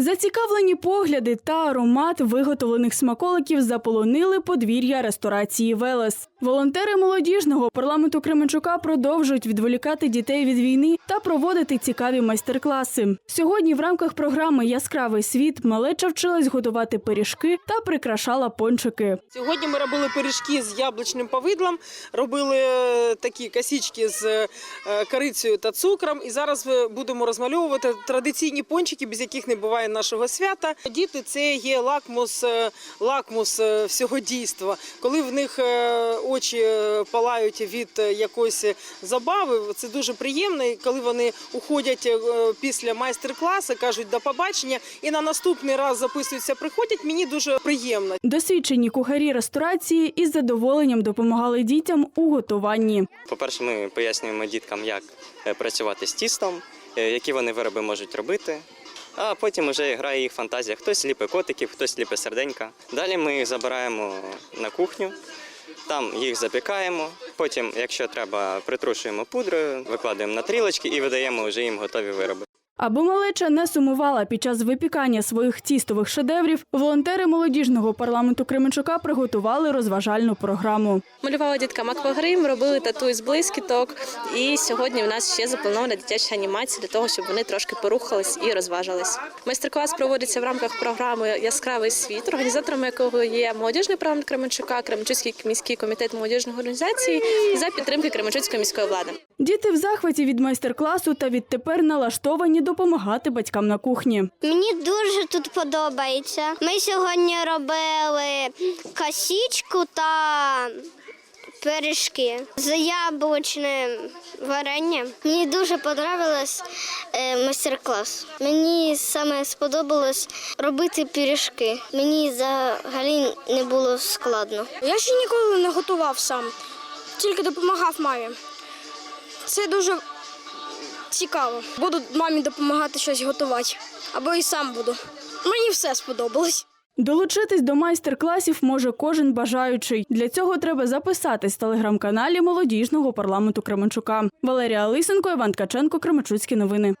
Зацікавлені погляди та аромат виготовлених смаколиків заполонили подвір'я ресторації Велес. Волонтери молодіжного парламенту Кременчука продовжують відволікати дітей від війни та проводити цікаві майстер-класи. Сьогодні в рамках програми Яскравий світ малеча вчилась готувати пиріжки та прикрашала пончики. Сьогодні ми робили пиріжки з яблучним повидлом, робили е, такі косички з е, корицею та цукром. І зараз е, будемо розмальовувати традиційні пончики, без яких не буває нашого свята. Діти це є лакмус, е, лакмус е, всього дійства. Коли в них е, очі палають від якоїсь забави, це дуже приємно. І коли вони уходять після майстер-класу, кажуть до побачення, і на наступний раз записуються, приходять. Мені дуже приємно. Досвідчені кухарі ресторації із задоволенням допомагали дітям у готуванні. По-перше, ми пояснюємо діткам, як працювати з тістом, які вони вироби можуть робити. А потім вже грає їх фантазія. Хтось ліпе котиків, хтось ліпе серденька. Далі ми їх забираємо на кухню, там їх запікаємо. Потім, якщо треба, притрушуємо пудрою, викладаємо на трілочки і видаємо вже їм готові вироби. Аби малеча не сумувала під час випікання своїх тістових шедеврів, волонтери молодіжного парламенту Кременчука приготували розважальну програму. Малювала діткам аквагрим, робили тату із блискіток. І сьогодні в нас ще запланована дитяча анімація для того, щоб вони трошки порухались і розважились. Майстер-клас проводиться в рамках програми Яскравий світ, організаторами якого є молодіжний парламент Кременчука, Кременчуцький міський комітет молодіжної організації за підтримки Кременчуцької міської влади. Діти в захваті від майстер-класу та відтепер налаштовані допомагати батькам на кухні. Мені дуже тут подобається. Ми сьогодні робили косічку та пиріжки з яблучним варенням. Мені дуже подобався майстер-клас. Мені саме сподобалось робити пиріжки. Мені взагалі не було складно. Я ще ніколи не готував сам, тільки допомагав мамі. Це дуже цікаво. Буду мамі допомагати щось готувати. Або і сам буду. Мені все сподобалось. Долучитись до майстер-класів може кожен бажаючий. Для цього треба записатись в телеграм-каналі молодіжного парламенту Кременчука. Валерія Лисенко, Іван Ткаченко, Кременчуцькі новини.